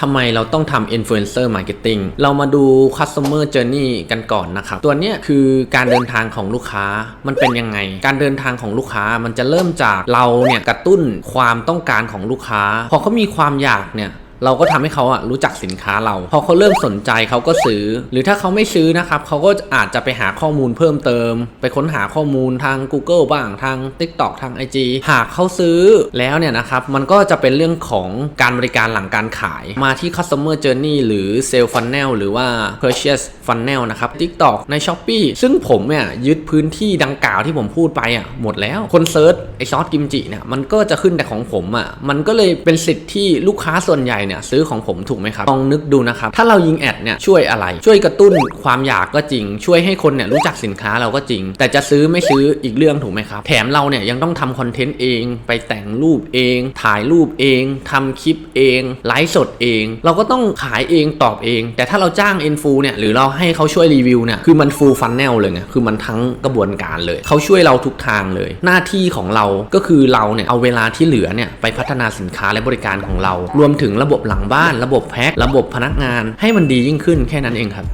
ทำไมเราต้องทำ influencer marketing เรามาดู customer journey กันก่อนนะครับ ตัวเนี้ยคือการเดินทางของลูกค้ามันเป็นยังไง การเดินทางของลูกค้ามันจะเริ่มจากเราเนี่ยกระตุ้นความต้องการของลูกค้า พอเขามีความอยากเนี่ย เราก็ทำให้เขาอะรู้จักสินค้าเรา พอเขาเริ่มสนใจเขาก็ซื้อ หรือถ้าเขาไม่ซื้อนะครับเขาก็อาจจะไปหาข้อมูลเพิ่มเติม ไปค้นหาข้อมูลทาง Google บ้างทาง TikTok ทาง IG หากเขาซื้อแล้วเนี่ยนะครับมันก็จะเป็นเรื่องของการบริการหลังการขายมาที่ customer journey หรือ sales funnel หรือว่า purchase funnel นะครับ TikTok ใน Shopee ซึ่งผมเนี่ยยึดพื้นที่ดังกล่าวที่ผมพูดไปอะหมดแล้วคนเซิร์ชไอซอสกิมจิเนี่ยมันก็จะขึ้นแต่ของผมอะมันก็เลยเป็นสิทธิ์ที่ลูกค้าส่วนใหญ่เนี่ยซื้อของผมถูกไหมครับลองนึกดูนะครับถ้าเรายิงแอดเนี่ยช่วยอะไร ช่วยกระตุ้นความอยากก็จริง ช่วยให้คนเนี่ยรู้จักสินค้าเราก็จริง แต่จะซื้อไม่ซื้ออีกเรื่องถูกไหมครับแถมเราเนี่ยยังต้องทำคอนเทนต์เอง ไปแต่งรูปเอง ถ่ายรูปเองทำคลิปเองไลฟ์สดเอง เราก็ต้องขายเองตอบเอง แต่ถ้าเราจ้างเอ็นฟูเนี่ยหรือเราให้เขาช่วยรีวิวเนี่ยคือมันฟูลฟันแนลเลยไงคือมันทั้งกระบวนการเลย เขาช่วยเราทุกทางเลย หน้าที่ของเราก็คือเราเนี่ยเอาเวลาที่เหลือเนี่ยไปพัฒนาสินค้าและบริการของเรา รวมถึงระบบบหลังบ้าน ระบบแพ็คระบบพนักงาน ให้มันดียิ่งขึ้นแค่นั้นเองครับ